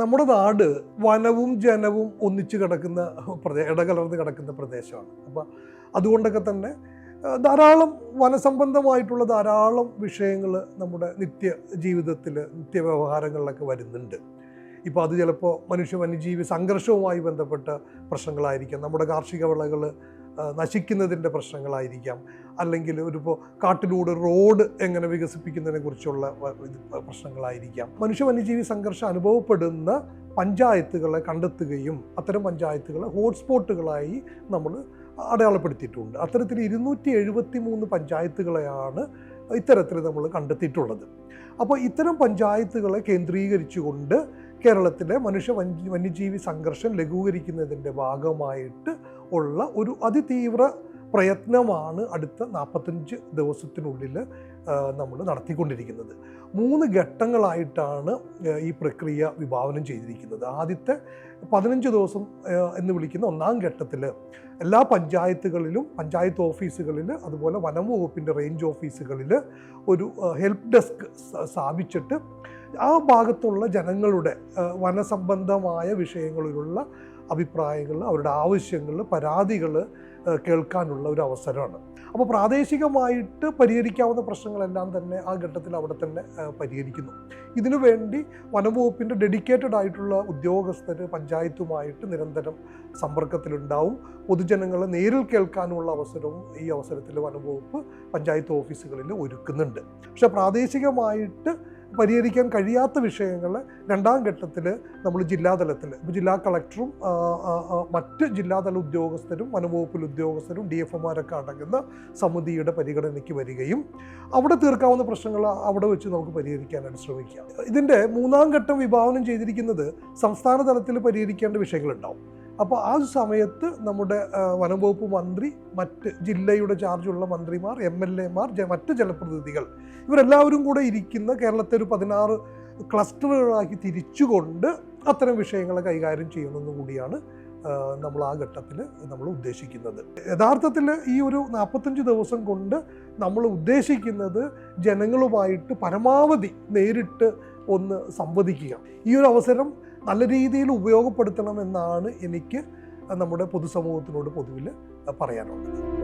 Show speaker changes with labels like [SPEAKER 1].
[SPEAKER 1] നമ്മുടെ നാട് വനവും ജനവും ഒന്നിച്ച് കിടക്കുന്ന പ്രദേ ഇടകലർന്ന് കിടക്കുന്ന പ്രദേശമാണ്. അപ്പോൾ അതുകൊണ്ടൊക്കെ തന്നെ ധാരാളം വനസംബന്ധമായിട്ടുള്ള ധാരാളം വിഷയങ്ങൾ നമ്മുടെ നിത്യ ജീവിതത്തിൽ നിത്യവ്യവഹാരങ്ങളിലൊക്കെ വരുന്നുണ്ട്. ഇപ്പോൾ അത് ചിലപ്പോൾ മനുഷ്യ വന്യജീവി സംഘർഷവുമായി ബന്ധപ്പെട്ട പ്രശ്നങ്ങളായിരിക്കാം. നമ്മുടെ കാർഷിക വിളകൾ നശിക്കുന്നതിന്റെ പ്രശ്നങ്ങളായിരിക്കാം. അല്ലെങ്കിൽ ഒരു ഇപ്പോൾ കാട്ടിലൂടെ റോഡ് എങ്ങനെ വികസിപ്പിക്കുന്നതിനെ കുറിച്ചുള്ള പ്രശ്നങ്ങളായിരിക്കാം. മനുഷ്യ വന്യജീവി സംഘർഷം അനുഭവപ്പെടുന്ന പഞ്ചായത്തുകളെ കണ്ടെത്തുകയും അത്തരം പഞ്ചായത്തുകളെ ഹോട്ട്സ്പോട്ടുകളായി നമ്മൾ അടയാളപ്പെടുത്തിയിട്ടുണ്ട്. അത്തരത്തിൽ ഇരുന്നൂറ്റി എഴുപത്തി മൂന്ന് പഞ്ചായത്തുകളെയാണ് ഇത്തരത്തിൽ നമ്മൾ കണ്ടെത്തിയിട്ടുള്ളത്. അപ്പോൾ ഇത്തരം പഞ്ചായത്തുകളെ കേന്ദ്രീകരിച്ചുകൊണ്ട് കേരളത്തിലെ മനുഷ്യ വന്യജീവി സംഘർഷം ലഘൂകരിക്കുന്നതിന്റെ ഭാഗമായിട്ട് ഉള്ള ഒരു അതിതീവ്ര പ്രയത്നമാണ് അടുത്ത നാൽപ്പത്തഞ്ച് ദിവസത്തിനുള്ളിൽ നമ്മൾ നടത്തിക്കൊണ്ടിരിക്കുന്നത്. മൂന്ന് ഘട്ടങ്ങളായിട്ടാണ് ഈ പ്രക്രിയ വിഭാവനം ചെയ്തിരിക്കുന്നത്. ആദ്യത്തെ പതിനഞ്ച് ദിവസം എന്ന് വിളിക്കുന്ന ഒന്നാം ഘട്ടത്തിൽ എല്ലാ പഞ്ചായത്തുകളിലും പഞ്ചായത്ത് ഓഫീസുകളിൽ അതുപോലെ വനം വകുപ്പിന്റെ റേഞ്ച് ഓഫീസുകളിൽ ഒരു ഹെൽപ്പ് ഡെസ്ക് സ്ഥാപിച്ചിട്ട് ആ ഭാഗത്തുള്ള ജനങ്ങളുടെ വനസംബന്ധമായ വിഷയങ്ങളിലുള്ള അഭിപ്രായങ്ങൾ അവരുടെ ആവശ്യങ്ങൾ പരാതികൾ കേൾക്കാനുള്ള ഒരു അവസരമാണ്. അപ്പോൾ പ്രാദേശികമായിട്ട് പരിഹരിക്കാവുന്ന പ്രശ്നങ്ങളെല്ലാം തന്നെ ആ ഘട്ടത്തിൽ അവിടെ തന്നെ പരിഹരിക്കുന്നു. ഇതിനു വേണ്ടി വനംവകുപ്പിന്റെ ഡെഡിക്കേറ്റഡ് ആയിട്ടുള്ള ഉദ്യോഗസ്ഥർ പഞ്ചായത്തുമായിട്ട് നിരന്തരം സമ്പർക്കത്തിലുണ്ടാവും. പൊതുജനങ്ങളെ നേരിൽ കേൾക്കാനുള്ള അവസരവും ഈ അവസരത്തിൽ വനംവകുപ്പ് പഞ്ചായത്ത് ഓഫീസുകളിൽ ഒരുക്കുന്നുണ്ട്. പക്ഷേ പ്രാദേശികമായിട്ട് പരിഹരിക്കാൻ കഴിയാത്ത വിഷയങ്ങൾ രണ്ടാം ഘട്ടത്തിൽ നമ്മൾ ജില്ലാതലത്തിൽ ജില്ലാ കളക്ടറും മറ്റ് ജില്ലാതല ഉദ്യോഗസ്ഥരും വനംവകുപ്പിൽ ഉദ്യോഗസ്ഥരും ഡി എഫ് ഒമാരൊക്കെ അടങ്ങുന്ന സമിതിയുടെ പരിഗണനയ്ക്ക് വരികയും അവിടെ തീർക്കാവുന്ന പ്രശ്നങ്ങൾ അവിടെ വെച്ച് നമുക്ക് പരിഹരിക്കാനായിട്ട് ശ്രമിക്കാം ഇതിന്റെ മൂന്നാം ഘട്ടം വിഭാവനം ചെയ്തിരിക്കുന്നത് സംസ്ഥാന തലത്തിൽ പരിഹരിക്കേണ്ട വിഷയങ്ങളുണ്ടാവും. അപ്പോൾ ആ സമയത്ത് നമ്മുടെ വനംവകുപ്പ് മന്ത്രി മറ്റ് ജില്ലയുടെ ചാർജുള്ള മന്ത്രിമാർ എം എൽ എമാർ മറ്റ് ജനപ്രതിനിധികൾ ഇവരെല്ലാവരും കൂടെ ഇരിക്കുന്ന കേരളത്തെ ഒരു പതിനാറ് ക്ലസ്റ്ററുകളാക്കി തിരിച്ചുകൊണ്ട് അത്തരം വിഷയങ്ങളെ കൈകാര്യം ചെയ്യണമെന്ന് കൂടിയാണ് നമ്മൾ ആ ഘട്ടത്തിൽ നമ്മൾ ഉദ്ദേശിക്കുന്നത്. യഥാർത്ഥത്തിൽ ഈ ഒരു നാൽപ്പത്തഞ്ച് ദിവസം കൊണ്ട് നമ്മൾ ഉദ്ദേശിക്കുന്നത് ജനങ്ങളുമായിട്ട് പരമാവധി നേരിട്ട് ഒന്ന് സംവദിക്കുക. ഈ ഒരു അവസരം നല്ല രീതിയിൽ ഉപയോഗപ്പെടുത്തണം എന്നാണ് എനിക്ക് നമ്മുടെ പൊതുസമൂഹത്തിനോട് പൊതുവിൽ പറയാനുള്ളത്.